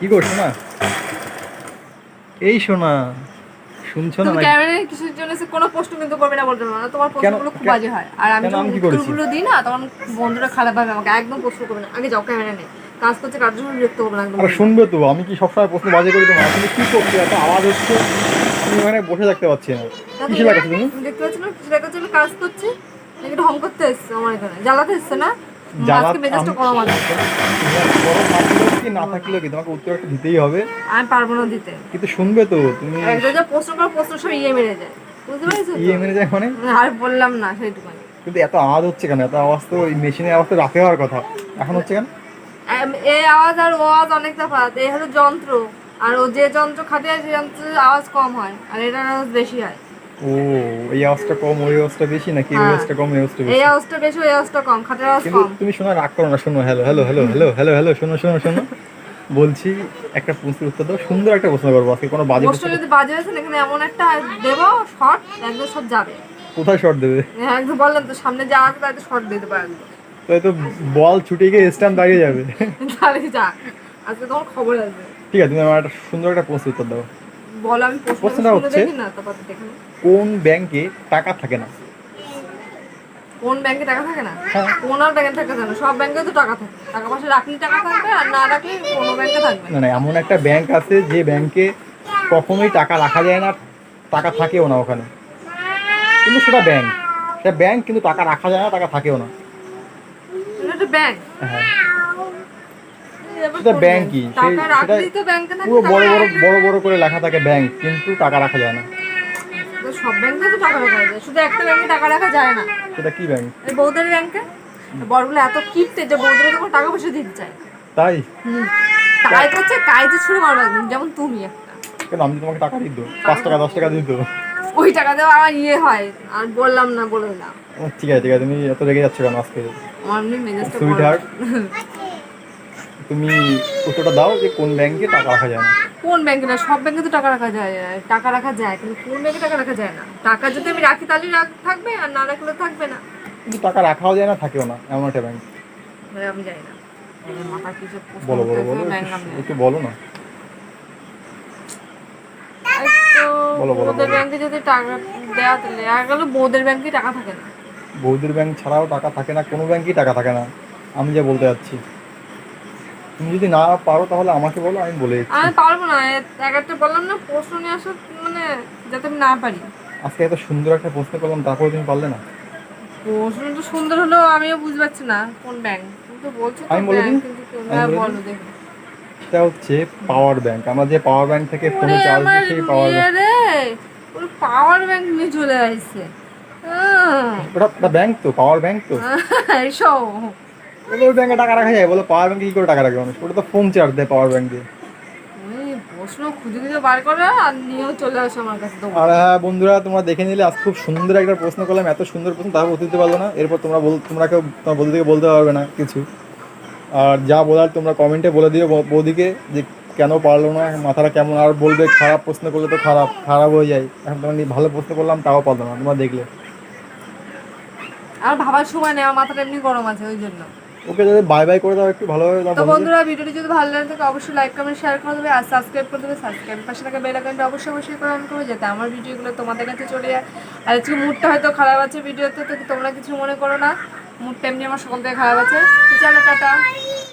কি গো শোনা এই শোনা শুনছো না? ক্যামেরায় কিসের জন্য কোনো প্রশ্ন কিন্তু করবে না বলতে না। তোমার প্রশ্নগুলো খুব বাজে হয়। আর আমি যখন উত্তরগুলো দিই না তখন বন্ধুরা খারাপ ভাবে আমাকে একদম প্রশ্ন করবে না। আগে যাও ক্যামেরা নেই কাজ করছে কার জন্য বিরক্ত করবে না একদম। শুনবে তো আমি কি সবসময় প্রশ্ন বাজে করি তোমার? তুমি কি করছ? এত আওয়াজ হচ্ছে। আমি ওখানে বসে থাকতে পারছি না। কিসে লাগাচ্ছ তুমি? দেখতে পাচ্ছ না? কিছু দেখা যাচ্ছে কাজ করছে। নাকি ঢং করতে এসছে আমার এখানে। জ্বালাতে এসছে না? আজকে মেজাজটা গরম আছে থাকলেও কি না থাকলেও কি তোমাকে উত্তর একটা দিতেই হবে? আমি পারব না দিতে। কিন্তু শুনবে তো তুমি একদম যা প্রশ্ন করো প্রশ্ন সব ইয়ে মেরে যায়। বুঝতে পেরেছ ইয়ে মেনে যায় মানে? আর বললাম না সেইটুকুনি। কিন্তু এত আওয়াজ হচ্ছে কেন? এত আওয়াজ তো ওই মেশিনের আওয়াজ তো রাতে হওয়ার কথা। এখন হচ্ছে কেন? এই আওয়াজ আর ও আওয়াজ অনেক তফাৎ এই হলো যন্ত্র। আর ও যে যন্ত্র খাটে সেই যন্ত্রের আওয়াজ কম হয়। আর এটার আওয়াজ বেশি হয়। ও এই আওয়াজটা কম ওই আওয়াজটা বেশি নাকি? ওই হ্যাঁ। আওয়াজটা কম এই আওয়াজটা এই বেশি? আওয়াজটা বেশি ওই আওয়াজটা কম খাটের আওয়াজ কম। তুমি শোনো রাগ করো না শোনো hello hello hello hello hello hello শোনো শোনো শোনো। বলছি একটা প্রশ্নের উত্তর দাও সুন্দর একটা প্রশ্ন করব আজকে কোনো বাজে প্রশ্ন যদি বাজে না, এখানে এমন একটা দেবো শর্ট একদম সব যাবে। কোথায় শর্ট দেবে? হ্যাঁ, একদম বললাম তো সামনে যা আছে তাই শর্ট দেবো একদম। তো বল ছুটে গিয়ে স্ট্যাম্প দাঁড়িয়ে যাবে। তাহলে যা আজকে তোমার খবর আসবে। ঠিক আছে তুমি আমার একটা সুন্দর একটা প্রশ্ন উত্তর দাও। বলো আমি প্রশ্নটা হচ্ছে-। কোন ব্যাংকে টাকা থাকে না? কোন ব্যাংকে টাকা থাকে না? হ্যাঁ। কোন আর ব্যাংকে টাকা থাকে না সব ব্যাংকে তো টাকা থাকে। টাকা পয়সা রাখলে টাকা থাকবে আর না রাখলে কোনো ব্যাংকে থাকবে না। না এমন একটা ব্যাংক আছে যে ব্যাংকে কখনোই টাকা রাখা যায় না টাকা থাকেও না ওখানে। কিন্তু সেটা ব্যাংক। সেটা ব্যাংক কিন্তু টাকা রাখা যায় না টাকা থাকেও না। ব্যাংক। হ্যাঁ। সেটা ব্যাংকই পুরো বড় বড় বড় বড় করে লেখা থাকে ব্যাংক কিন্তু টাকা রাখা যায় না। সব ব্যাংকে তো টাকা রাখা যায়। শুধু একটা ব্যাংকে টাকা রাখা যায় না। সেটা কি ব্যাংক এই বৌদের ব্যাংকে বড়গুলো এত কিপটে যে বৌদের টাকা পয়সা দিতে চায় তাই? ছুড়ে মারবে একদম, যেমন তুমি একটা। কেন আমি তোমাকে টাকা পাঁচ টাকা দশ টাকা ওই টাকা দেওয়া আমার ইয়ে হয়। আর বললাম না বলে দিলাম ঠিক আছে ঠিক আছে। তুমি এত রেগে যাচ্ছ কেন আজকে? আমার এমনি মেজাজটা সুইট হার্ট তুমি উত্তরটা দাও যে কোন ব্যাংকে টাকা রাখা যায় না। কোন ব্যাংকে না সব ব্যাংকে তো টাকা রাখা যায় টাকা রাখা যায় কিন্তু কোন ব্যাংকে টাকা রাখা যায় না। টাকা যদি আমি রাখি তাহলে থাকবে আর না রাখলে থাকবে না। কিন্তু টাকা রাখাও যায় না থাকেও না এমন একটা ব্যাংক। মানে আমি জানি না। প্রশ্ন বলো বলো বলো একটু- বলো না। বলো, বলো, বৌদের ব্যাংকে যদি টাকা দেওয়া তাহলে আর গেল বৌদের ব্যাংকে টাকা থাকে না। বৌদির ব্যাংক ছাড়াও টাকা থাকে না কোনো ব্যাংকেই টাকা থাকে না। আমি যা বলতে যাচ্ছি। তুমি যদি না পারো তাহলে আমাকে বলো আমি বলে দিচ্ছি। আমি পারব না এক একটা বললাম না প্রশ্ন নিয়ে আসো মানে যাতে আমি না পারি। আজকে এত সুন্দর একটা প্রশ্ন করলাম তারপরে তুমি পারলে না? প্রশ্ন তো সুন্দর হলেও আমিও বুঝতে পারছি না কোন ব্যাংক তুমি তো বলছো আমি বলে দিই? বলে দেখি। এটা হচ্ছে পাওয়ার ব্যাংক আমরা যে পাওয়ার ব্যাংক থেকে ফোনে চার্জ দিই সেই পাওয়ার ব্যাংক রে ওর পাওয়ার ব্যাংক নিয়ে চলে আসছে ওটা ব্যাংক তো পাওয়ার ব্যাংক তো। এইসব বলে ওই ব্যাংকে টাকা রাখা যায় বলো পাওয়ার ব্যাংকে কি করে টাকা রাখবে মানুষ? ওটা তো ফোন চার্জ দেয় পাওয়ার ব্যাংক দিয়ে। প্রশ্ন খুঁজে খুঁজে বার করে আর নিয়েও চলে আসো আমার কাছে আর হ্যাঁ বন্ধুরা তোমরা দেখে নিলে আজ খুব সুন্দর একটা প্রশ্ন করলাম এত সুন্দর প্রশ্ন তারপর উত্তর দিতে পারল না। এরপর তোমরা বল তোমরা কেউ তোমার বলতে পারবে না কিছু। আর যা বলার তোমরা কমেন্টে বলে দিও বৌদিকে যে কেন পারল না মাথাটা কেমন আর বলবে খারাপ প্রশ্ন করলে তো খারাপ খারাপ হয়ে যায়। এখন তোমার ভালো প্রশ্ন করলাম তাও পারল না তোমরা দেখলে। আর ভাবার সময় নেই আমার মাথাটা এমনি গরম আছে ওই জন্য। ওকে যদি বাই বাই করে দাও একটু ভালোভাবে দাও তো বন্ধুরা ভিডিওটি যদি ভালো লাগে থাকে অবশ্যই লাইক কমেন্ট শেয়ার করে দেবে আর সাবস্ক্রাইব করে দেবে। সাবস্ক্রাইব পাশে থাকা বেল আইকনটা অবশ্যই অবশ্যই করে অন করবে যাতে আমার ভিডিওগুলো তোমাদের কাছে চলে যায়। আর আজকে মুডটা হয়তো খারাপ আছে ভিডিওতে তো তোমরা কিছু মনে করো না। মুডটা এমনি আমার সকল থেকে খারাপ আছে। তো চলো টাটা।